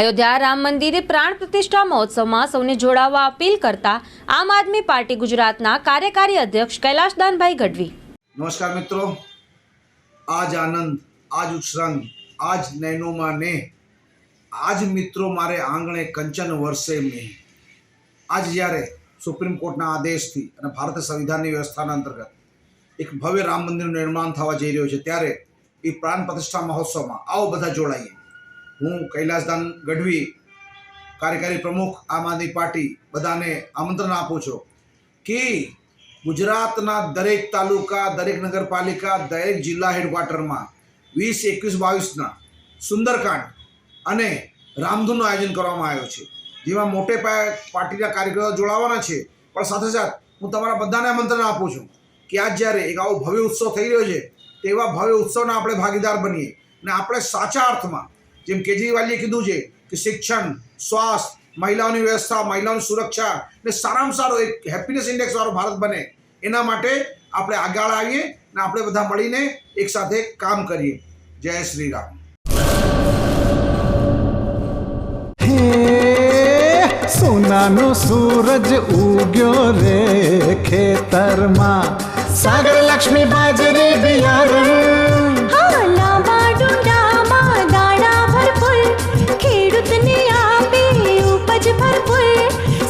અયોધ્યા રામ મંદિરે પ્રાણ પ્રતિષ્ઠા મહોત્સવમાં સૌને જોડાવા અપીલ કરતા આમ આદમી પાર્ટી ગુજરાતના કાર્યકારી અધ્યક્ષ કૈલાશદાનભાઈ ગઢવી. નમસ્કાર મિત્રો. આજ આનંદ, આજ ઉત્સંગ, આજ નૈનોમાં ને આજ મિત્રો મારે આંગણે કંચન વર્ષે મેં. આજ જ્યારે સુપ્રીમ કોર્ટના આદેશથી અને ભારત સંવિધાનની વ્યવસ્થાના અંતર્ગત એક ભવ્ય રામ મંદિરનું નિર્માણ થવા જઈ રહ્યું છે, ત્યારે એ પ્રાણ પ્રતિષ્ઠા મહોત્સવમાં આવો બધા જોડાઈએ. હું કૈલાસદાન ગઢવી, કાર્યકારી પ્રમુખ આમ આદમી પાર્ટી બધાને આમંત્રણ આપું છું કે ગુજરાતના દરેક તાલુકા, દરેક નગરપાલિકા, દરેક જિલ્લા હેડક્વાર્ટરમાં વીસ, એકવીસ, બાવીસના સુંદરકાંડ અને રામધૂનનું આયોજન કરવામાં આવ્યું છે. જેમાં મોટે પાયે પાર્ટીના કાર્યકરો જોડાવાના છે. પણ સાથે સાથે હું તમારા બધાને આમંત્રણ આપું છું કે આજ જ્યારે એક આવો ભવ્ય ઉત્સવ થઈ રહ્યો છે, તેવા ભવ્ય ઉત્સવના આપણે ભાગીદાર બનીએ અને આપણે સાચા અર્થમાં જેમ કેજરીવાલે કીધું છે કે શિક્ષણ, સ્વાસ્થ્ય, મહિલાઓની વ્યવસ્થા, મહિલાઓની સુરક્ષા ને સારામાં સારો એક હેપીનેસ ઇન્ડેક્સવાળો ભારત બને. એના માટે આપણે આગળ આવીએ અને આપણે બધા મળીને એક સાથે કામ કરીએ. જય શ્રી રામ સોનાનો સૂરજ ઉગ્યો રે ખેતરમાં. સાગર લક્ષ્મી બાજરી બિયારણ